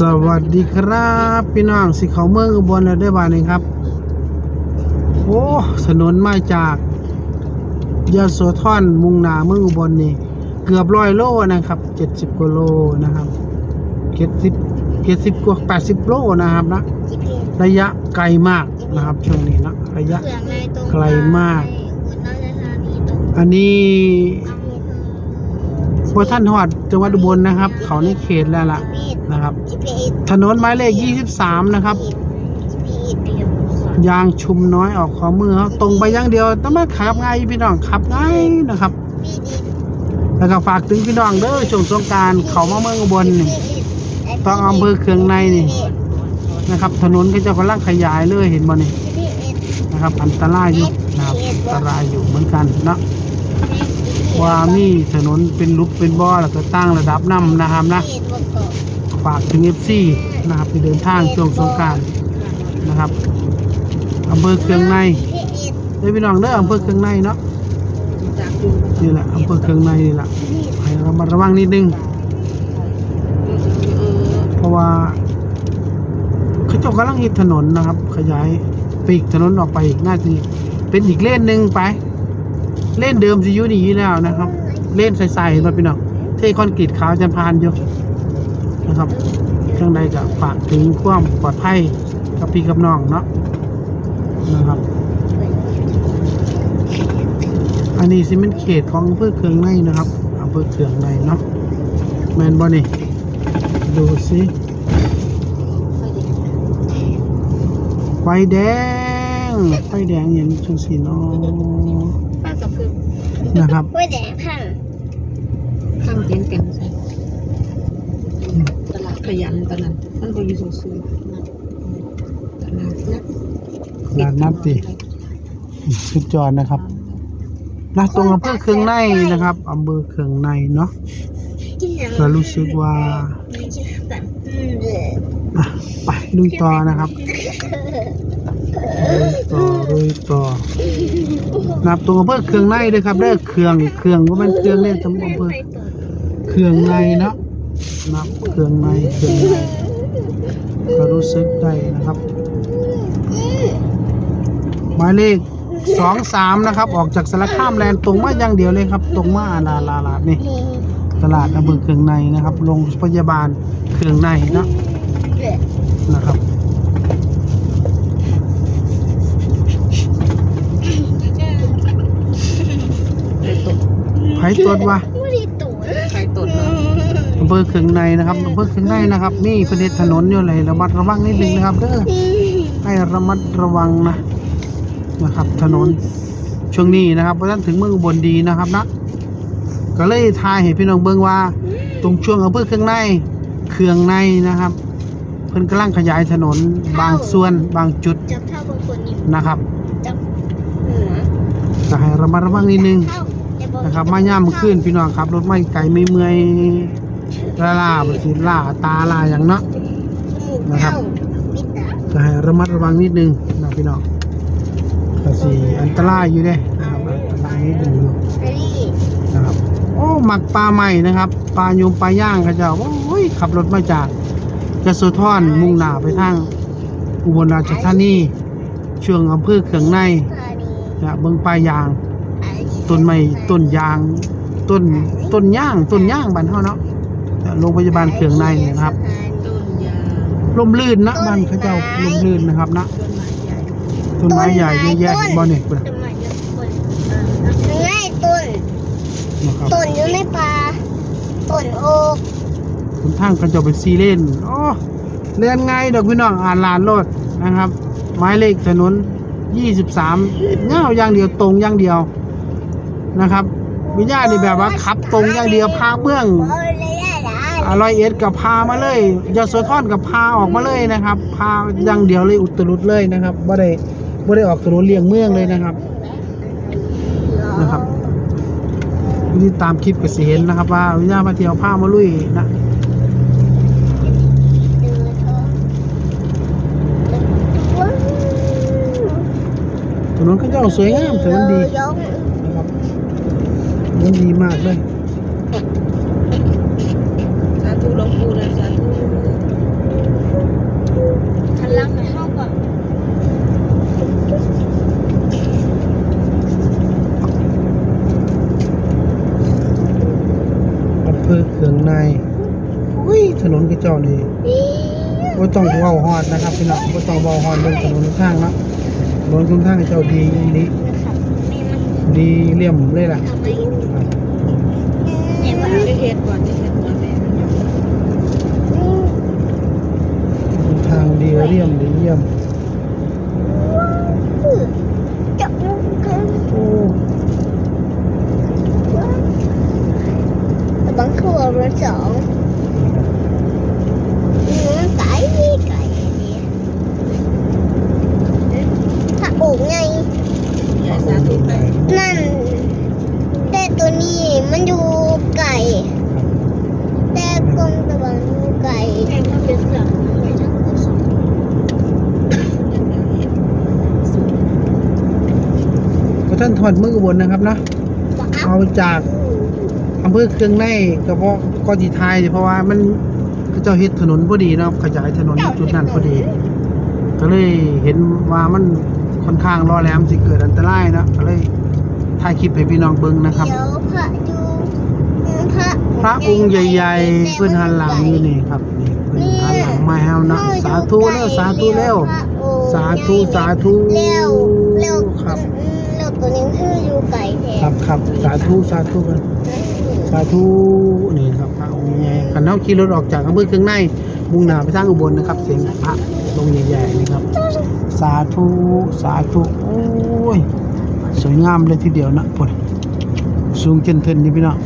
สวัสดีครับ พี่น้องสิเขาเมืองอุบลแล้วได้บ้านนี้ครับ โอ้ถนนมาจากยโสธรมุ่งหนาเมืองอุบลนี่ เกือบร้อยโลนะครับเจ็ดสิบกว่าโลนะครับเจ็ดสิบเจ็ดสิบกว่าแปดสิบโลนะครับนะจิเพนระยะไกลมากนะครับช่วงนี้นะระยะเขื่อนในตรงไกลมากอุบลราชธานีตรงอันนี้อำเภอพวท่านหอดจังหวัดอุบลนะครับ เขาในเขตแล้วล่ะจิเพ นนะครับจิเพนถนนหมายเลข23 นะครับจิเพนเดียวยางชุมน้อยออกขอมือเขาตรงไปอย่างเดียวต้องมาขับง่ายพี่น้องขับง่ายนะครับพี่ดินแล้วก็ฝากถึงพี่น้องเด้อช่วงสงกรารเขามาเมืองอุบลนี่ต้องอำเภอเคืองในนี่นะครับ ถนนก็จะกำลังขยายเลยเห็นบ่นี่จิเพนนะครับ อันตรายอยู่นะครับอันตรายอยู่เหมือนกันเนาะว่ามีถนนเป็นลุกเป็นบ่อแล้วก็ตั้งระดับน้ำนะครับนะ ฝากถึงเอฟซีนะครับที่เดินทางช่วงสงการนะครับอำเภอเคืองในเพนเด้อพี่น้องเด้ออำเภอเคืองในเนาะนี่แหละอำเภอเคืองในนี่แหละให้ระมัดระวังนิดนึง เพราะว่าเขาจ้ากำลังฮิตถนนนะครับ ขยายปีกถนนออกไปอีกน่าจะเป็นอีกเล่นหนึ่งไป เล่นเดิมสิยุนี่แล้วนะครับ เล่นใสๆมาพี่น้องเทคอนกรีตขาวจันพานอยู่ นะครับข้างในก็ฝากถึงความปลอดภัยกับพี่กับน้องเนาะนะครับ อันนี้สิเป็นเขตของอำเภอเคืองในนะครับอำเภอเคืองในเนาะแมนบอนี่ดูสิไฟแดงไฟแดงอย่างนี้จังสีเนาะป้ากับคือนะครับห้วยแดงพังข้างเตียงกันใช่ตลาด ขยันตอนนั้นมันก็อยู่สูงๆตลาดนัดลานนัดดิสุดยอดนะครับนะตรงอำเภอเคืองในนะครับอำเภอเคืองในเนาะกินยังก็รู้สึกว่าไม่กินแบบอืมเด้ออะไปลุยต่อนะครับลุยต่อลุยต่อนับตรงอำเภอเคืองในด้วยครับเด้อเครื่องเครื่องก็เป็นเครื่องเล่นสำอำเภอเครื่องในเนาะ นับเครื่องในเครื่องในก็รู้สึกได้นะครับ หมายเลขสองสามนะครับ ออกจากสารคามแลนตรงมาอย่างเดียวเลยครับ ตรงมาลาลาลาดนี่ตลาดอำเภอเคืองในนะครับโรงพยาบาลเคืองในนะนะครับไข่ตดไผตรวจว่า ไม่ได้ตุ๋น ไข่ตดเนาะ อำเภอเคืองในนะครับอำเภอเคืองในนะครับ นี่ประเทศถนนอยู่เลยระมัดระวังนิดนึงนะครับเด้อให้ระมัดระวังนะนะครับ ถนนช่วงนี้นะครับเพราะฉะนั้นถึงเมืองอุบนดีนะครับนะก็เลยทายให้พี่น้องเบิ่งว่า ตรงช่วงอำเภอเคืองในเคืองในนะครับ เพิ่นกำลังขยายถนนบางส่วนบางจุดจับเท่าบางคนนี่นะครับจับหัวก็ให้ระมัดระวังนิดนึงนะครับมาย่ามขึ้นพี่น้องครับรถไม่ไกลไม่เมื่อย ละลาบสิล่าตาลาอย่างเนาะนะครับเท่าปิดอะให้ระมัดระวังนิดนึงนะพี่น้องก็สิอันตรายอยู่เด้นะครับอันตรายนิดนึงนะครับโอ้หมักปลาใหม่นะครับปลาโยมปลาย่างเขาเจ้าโอ้ยขับรถมาจากกระสุทอนมุ่งหน้าไปทางอุบลราชธานีช่วงอำเภอเขืองในนะเบิ่งปลายางต้นไม้ต้นยางต้นต้นย่างต้นย่างบ้านเฮาเนาะ โรงพยาบาลเขืองในเนี่ยนะครับต้นยาร่มรื่นนะบ้านเขาเจ้าร่มรื่นนะครับนะต้นไม้ใหญ่ต้นไม้ใหญ่เยอะแยะบ่เนี่ยพุ่นต้นไม้เยอะคนเออง่ายต้นนะครับต้นอยู่ในป่าต้นโอ๊กคุณทางเขาเจ้าเป็นซีเลนอ๋อเรียนไงดอกพี่น้องอ่านลานโลดนะครับหมายเลขถนน 23เงาวอย่างเดียวตรงอย่างเดียวนะครับวิญญาณนี่แบบว่าขับตรงอย่างเดียวพาเบื้องโอร่อยเอ็ดกับพามาเลยยาโสธรกับพาออกมาเลยนะครับ พาอย่างเดียวเลยอุตรุดเลยนะครับบ่ได้บ่ได้ออกถนนเลี่ยงเมืองเลยนะครับนะครับที่ตามคลิปก็สิเห็นนะครับ ว่าวิญญาณมาเที่ยวพามาลุยนะถนนเขาเจ้าสวยงามถนนดีนะครับถนนดีมากเลย หลงปู่เลยสาธุทันลังไปเข้าก่อนอำเภอเขืองในอุ้ยถนนกี่จอานี่ว่าต้องเบาหอดนะครับพี่น้องว่าต้องเบาหอดเรื่องถนนข้างนะถนนข้างเจ้าดีนี้ดีเลี่ยมเลยล่ะเห็นก่อนเห็น ทางดีเลี่ยมดีเยี่ยมจับลูกกันโอ้บังคับรถสองไก่ไก่ถ้าโอ่งไงยายสาธุไป นั่น แต่ตัวนี้มันอยู่ไก่ แต่กรงตะวันอยู่ไก่ แม่ก็เป็นสัตว์ไว้ทั้งผู้สอง ก็ท่านถอดมืออุบนนะครับเนาะเอาจากอำเภอเครื่องในก็เพราะก็สิทายเพราะว่ามันเขาเจ้าเฮ็ดถนนพอดีเนาะขยายถนนจุดนั้นพอดี ก็เลยเห็นว่ามันค่อนข้างรอแหลมสิเกิดอันตรายเนาะก็เลยถ่ายคลิปให้พี่น้องเบิ่งนะครับเดี๋ยวพระอยู่พระพระองค์ใหญ่ๆเพื่อนหันหลังอยู่นี่ครับนี่เพื่อนหันหลังมาให้เอาเนาะสาธุแล้วสาธุแล้วสาธุสาธุเร็วเร็วครับ เร็วตัวนี้คืออยู่ไก่แทครับครับสาธุสาธุกันสาธุนี่ครับพระองค์ใหญ่ขันเท้าขี่รถออกจากอำเภอเครื่องในมุ่งหน้าไปทางอุบลนะครับ เสียงพระลงใหญ่ๆนี่ครับ สาธุสาธุโอ้ยสวยงามเลยทีเดียวนะพุ่นสูงเจนเทินนี่พี่น้อง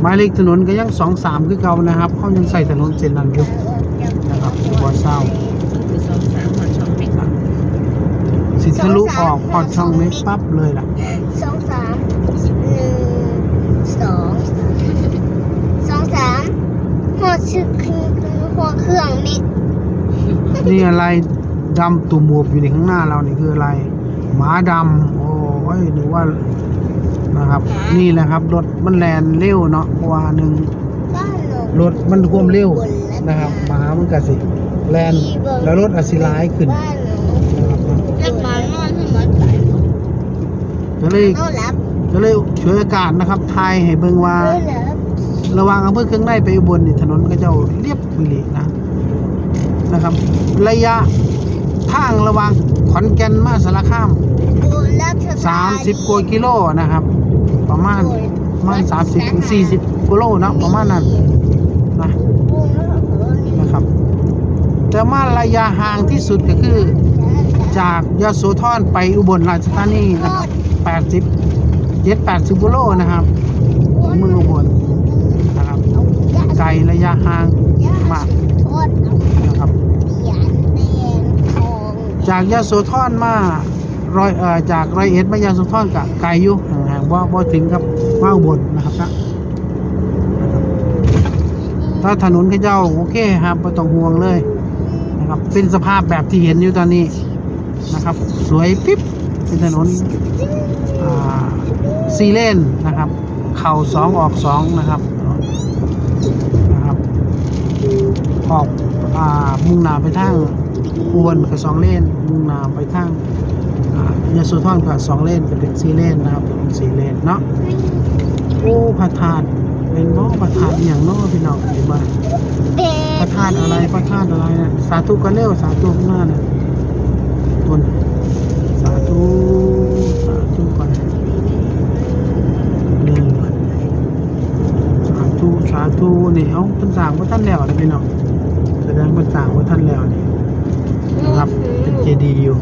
หมายเลขถนนก็ยังสองสามคือเก่านะครับเขายังใส่ถนนเส้นนั้นอยู่ นะครับบ่เศร้ามันคือสองสามหัวช่องเด็กสิทะลุออกพอดช่องนี้ปั๊บเลยล่ะสองสามหนึ่งสองสองสามหัวชื่อคือหัวเครื่องมิกนี่อะไรดำตุ่มหมวบอยู่ในข้างหน้าเรานี่คืออะไร หมาดำโอ้ยหรือว่านะครับ นี่แหละครับรถมันแลนเร็วเนาะเพราะว่าหนึ่งบ้านหนูรถมันความเร็วนะครับหมามันก็สิ แลนแล้วรถอาจสิร้ายขึ้นบ้านหนูนะครับเนาะเล็กมานอนให้มันตายก็เลยเอารับก็เลยช่วยอากาศนะครับทายให้เบิ่งว่าเอารับระหว่างอำเภอเครื่องในไปอุบลนี่ถนนก็เจ้าเรียบวิลินะนะครับ ระยะทางระหว่างขอนแก่นมาสารคามดูรับสบายดี30กว่ากิโลนะครับ ประมาณประมาณ30ถึง40กิโลเนาะประมาณนั้นนะนะครับ แต่มาระยะห่างที่สุดก็คือ จากยโสธรไปอุบลราชธานีนะครับ80 7 80กิโลนะครับเมืองอุบลนะครับไกลระยะห่างมากนะครับเหรียญแดงทองจากยโสธรมาร้อยเอ่อจากร้อยเอ็ดมายโสธรกับไกลอยู่ห่างๆว่าบ่ถึงกับว่าอุบลนะครับนะถ้าถนนเขาเจ้าโอเคครับไม่ต้องห่วงเลย นะครับเป็นสภาพแบบที่เห็นอยู่ตอนนี้นะครับ สวยปิ๊บเป็นถนนซีเลนนะครับ เข่าสองออกสองนะครับนะครับออกอมุ่งหน้าไปทางอุบลกับสองเลนมุ่งหน้าไปทางอ่ายโสธรกับสองเลนก็เป็นสี่เลนนะครับเป็นสี่เลนเนาะโอ้พระธาตุ เป็นบ่พระธาตุอหย่างเนาะพี่น้องเห็นบ่เด็พระธาตุอะไรพระธาตุอะไรนะสาธุกันเร็วสาธุข้างหน้าน่ะต้นสาธุสาธุก่อนนี่สาธุสาธุนี่เอ้าเพิ่นสร้างบ่ทันแล้วนะพี่น้องแสดงเพิ่นสร้างบ่ทันแล้วนี่นะครับเป็นเจดีย์อยู่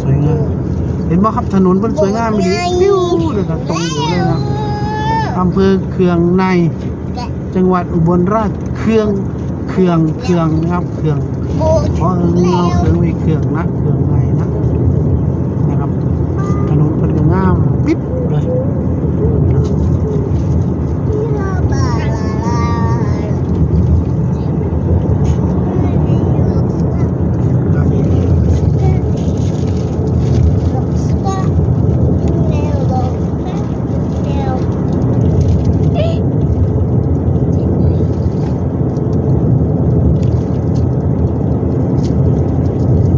สวยงามเห็นบ่ครับถนนเพิ่นสวยงามดี ปิ้เลยครับตรงอยู่เลยนะอำเภอเคืองใน จังหวัดอุบลราชเคืองเคืองเคืองนะครับเคืองเพราะเออเงาเคืองมีเคืองนะเคืองในนะนะครับถนนเป็นงามปิ๊บเลยนะครับครับ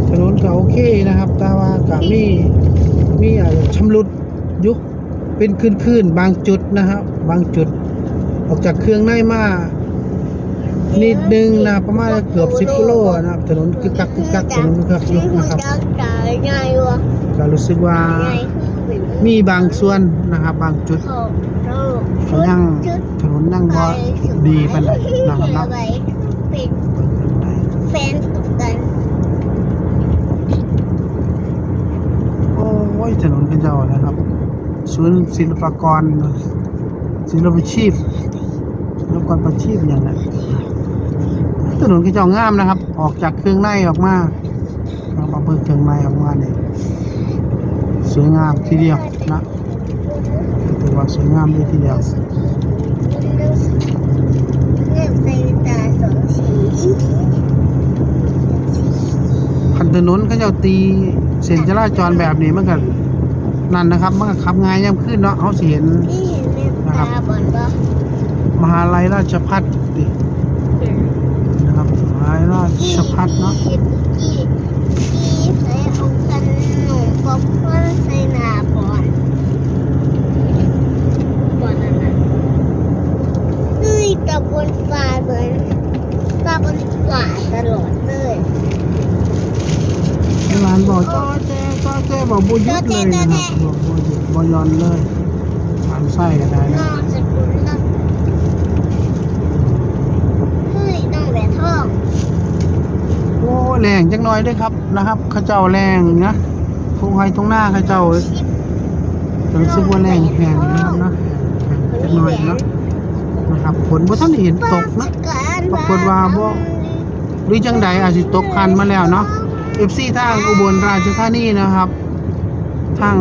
ถนน ก็โอเคนะครับแต่ก็มีมีอะไรชำรุดยุเป็นคืนๆบางจุดนะครับบางจุด ออกจากเครื่องในมานิดนึงนะประมาณเกือบ10กิโลนะครับถนนกึกกักกึกกักถนนครับยุนะครับก็รู้สึกว่ามีบางส่วนนะครับบางจุดเขาเราก็ยังถนนยั่งบ่ดีปานนะครับเป็นแฟนกัน โอ้ยถนนกัน เจ้านะครับศูนย์ศิลปากรศิลปาชีพศิลปกรประชีพอย่างนั้นถนนกันเจ้างามนะครับ ออกจากเครื่องในออกมาเรามาเปิดเครื่องในออกมาเนี่ยสวยงามทีเดียวนะถือว่าสวยงามเลยทีเดียวคันถนนเขาเจ้าตีเส้นจราจรแบบนี้มันก็นั่ นนะครับมันก็ขับง่ายย่ำขึ้นเนาะเขาสิเห็นที่เห็นเลือกตาบอลปะมหาลัยราชพัฒดินะครับมหาลัยราชพัฒเนาะที่ที่ที่ใส่เอาขนมป๊อปคอร์นใส่หน้าบอลบอลนั่นน่ะเฮ้ยตะบนฟ้าเลยตะบนฟ้าตลอดเลยร้านบอกจ้อ แจ้อแจ้บอกบุยุดเลยนะครับบอกบุยุดบยอนเลยทานไส้ก็ได้นะอกสกุลละเฮ้ยต้องแหวนทองโอ้แรงจังน้อยด้วยครับนะครับข้าเจ้าแรงนะทงไฮตรงหน้าข้าเจ้ารู้สึกว่าแรงแพงนะครับนะจังน้อยเนาะนะครับฝนบ่ท่านเห็นตกนะปรากฏว่าบ่หรือจังใดอาจสิตกคันมาแล้วเนาะ FC ทางอุบลราชธานีนะครับ ทาง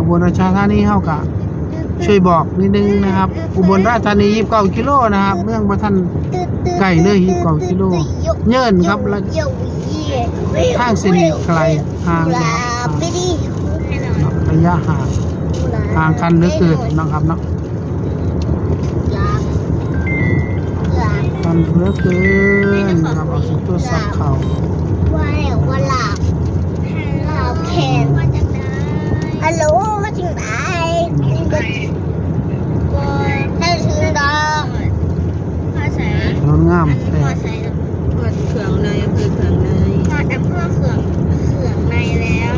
อุบลราชธานีเฮาก็ช่วยบอกนิดนึงนะครับ อุบลราชธานี29กิโลนะครับ เมืองบ่ทันไก่เลย29กิโลเยินครับแล้วเยี่ยวเยี่ยทางเส้นไกลห่างไปนาะระยะห่างห่างกันเหลือเกินนะครับเนาะลาลากันเหลือเกินนะครับเอาสิตัวสับเขา ว่าแล้วว่าลาลาแขนว่าจังไดฮัลโหลว่าจังไดถ้าถึงดอกภาษาถนนงามแต่ภาษาเปิดเครื่องในอำเภอเครื่องในภาษาเพื่อเขื่องเขื่องในแล้ว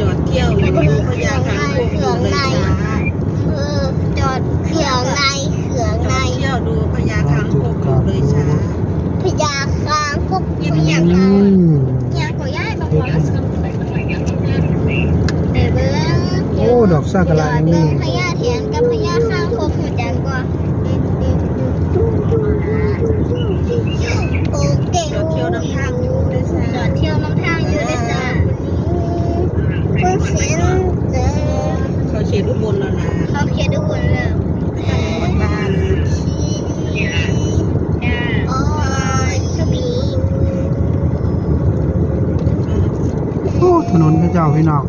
จอดเที่ยวอยู่พญาคางคกอยู่เลยจ้าเออจอดเขื่องในเขื่องจในอดเที่ยวดูพญาคางคกอยู่เลยช้าพญาคางพวกกินอยัย่างงไรอืมอย่างก็ย้ายบางวันละสักเออเบิ้ง โอ้ ดอกซากุระยังมีพญาเทียนกับพญาคางคกหัวจันกว่าโอเคจอดเที่ยวน้ำทางอยู่เลยจ้าจอดเที่ยวน้ำทางอยู่เลยจ้ะเพิ่งเสียนเขาเชียร์อุบลแล้วนะเขาเขียนทุกคนเลยจังหวัดบ้านอ๋อชมีโอ้ถนนพระเจ้าพี่น้อง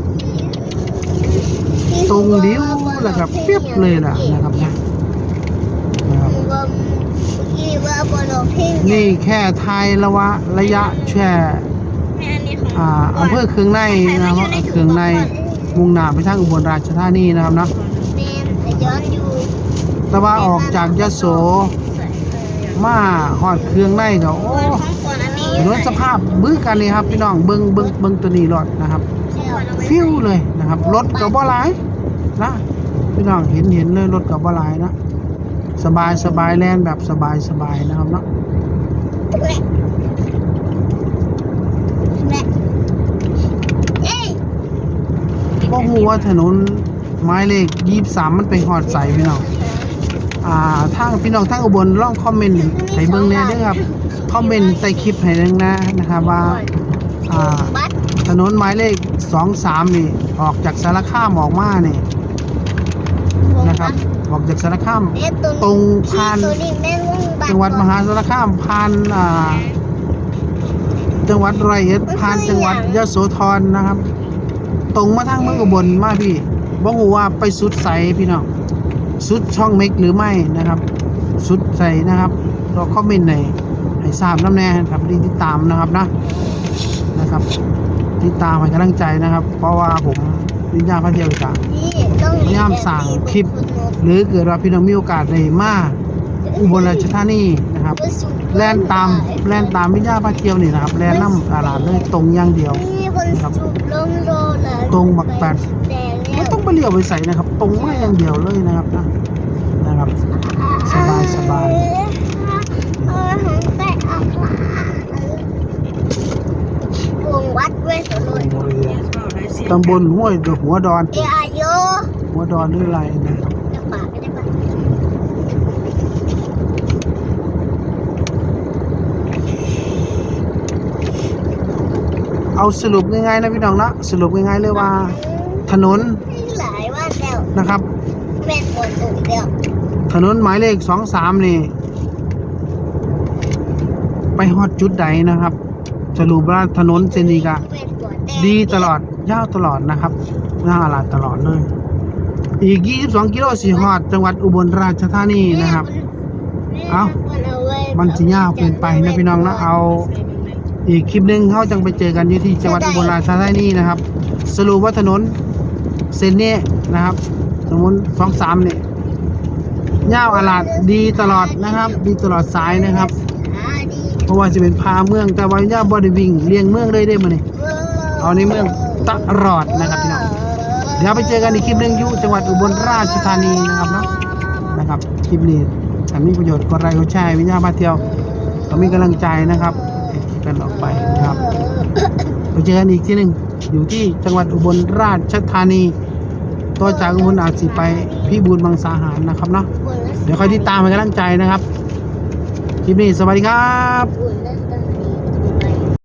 เดียวแล้วก็เปรียบเลยล่ะนะครับนะนะครับที่ว่าบอลเพลงนี่แค่ไทยระวะระยะแช่แม่อันนี้ของอ่าอำเภอเคืองในนะครับเคืองในมุ่งหน้าไปทางอุบลราชธานีนะครับเนาะแม่แต่ย้อนอยู่แต่ว่าออกจากยโสมาหอดเครื่องในก็โอ้ก่อนของก่อนอันนี้ถนนสภาพบื้อกันเลยครับพี่น้องเบิ้งเบิ้งเบิ้งตัวนี้รถนะครับ ฟิวเลยนะครับ รถกับบ่หลายนะ พี่น้องเห็นเห็นเลยรถกับบ่หลายนะสบายสบายแลนแบบสบายสบายนะครับเนาะแม่แม่เอ้ยบ่ฮู้ว่าถนนไม้เลข23มันไปฮอดใสพี่น้องอ่าทางพี่น้องทางอุบลลองคอมเมนต์ให้เบิ่งแหน่เด้อครับคอมเมนต์ใต้คลิปให้นึงนะนะครับว่าอ่าบัตรถนนหมายเลข23นี่ออกจากสารคามออกมานี่ นะครับ ออกจากสารคามแม่ตัวตรงผ่านตัวนี้แม่วงบัตรจังหวัดมหาสารคามผ่านอ่าจังหวัดร้อยเอ็ดผ่านจังหวัดยโสธรนะครับ ตรงมาทางเมืองอุบลมาพี่บ่ฮู้ว่าไปสุดใสพี่น้องสุดช่องเม็กหรือไม่นะครับ สุดใสนะครับรอคอมเมนต์ในให้ทราบน้ำแน่ครับรีบติดตามนะครับนะนะครับติดตามให้กำลังใจนะครับ เพราะว่าผมวิญญาณพระเทียวจะนี่ต้องพยา ยามสั่งคลิป หรือเกิดว่าพี่น้องมีโอกาสได้มาอุบลราชธานีนะครับแล่นตามแล่นตามวิญญาณพระเทียวนี่นะครับแล่นน้ำตลาดเลยตรงอย่างเดียวนี่คนสูบลงโลเลยตรงบักแปดแต่ไม่ต้องไปเลี้ยวไปใส่นะครับ ตรงมาอย่างเดียวเลยนะครับนะนะครับ สบายสบายเออหันไปออกมาวงวัดเวสสุนทรตำบลห้วยหัวดอนเออายุ หัวดอนหรืออะไรนะเดี๋ยวป่าไม่ได้ป่าเอาสรุปง่ายๆนะพี่น้องนะสรุปง่ายๆเลยว่า ถนนหลายวันแล้วนะครับเป็นฝนตกแล้วถนนหมายเลขสองสามนี่ ไปฮอดจุดใดนะครับสรุปว่าถนนเซนีกะดีตลอดยาวตลอดนะครับยาอลาดตลอดเลย อีก 22 กิโลสีฮอด จังหวัดอุบลราชธานีนะครับ เอามันจะยาวเกินไปนะพี่น้องนะเอา อีกคลิปหนึ่งเขาจังไปเจอกันอยู่ที่จังหวัดอุบลราชธานีนะครับ สรุปว่าถนนเส้นนี้นะครับถนนสองสามเนี่ยยาวอลาดดีตลอดนะครับ ดีตลอดสายนะครับ เพราะว่าจะเป็นพาเมืองแต่ว่าย่าบไดิวิ่งเลี่ยงเมืองเลยได้มาเนี่ยเอาในเมืองตลอดนะครับพี่น้อง เดี๋ยวไปเจอกันอีกคลิปหนึ่งอยู่จังหวัดอุบลราชธานีนะครับเนาะนะครับคลิปนี้ถ้ามีประโยชน์กดไลค์กดแชร์วิญญาณพาเที่ยวก็มีกำลังใจนะครับกันออกไปนะครับไปเจอกันอีกที่หนึ่งอยู่ที่จังหวัดอุบลราชธานีตัวจากอุบลอาจสิไปพี่บูรมังสาหารนะครับเนาะเดี๋ยวคอยติดตามให้กำลังใจนะครับ คลิปนี้สวัสดีครับ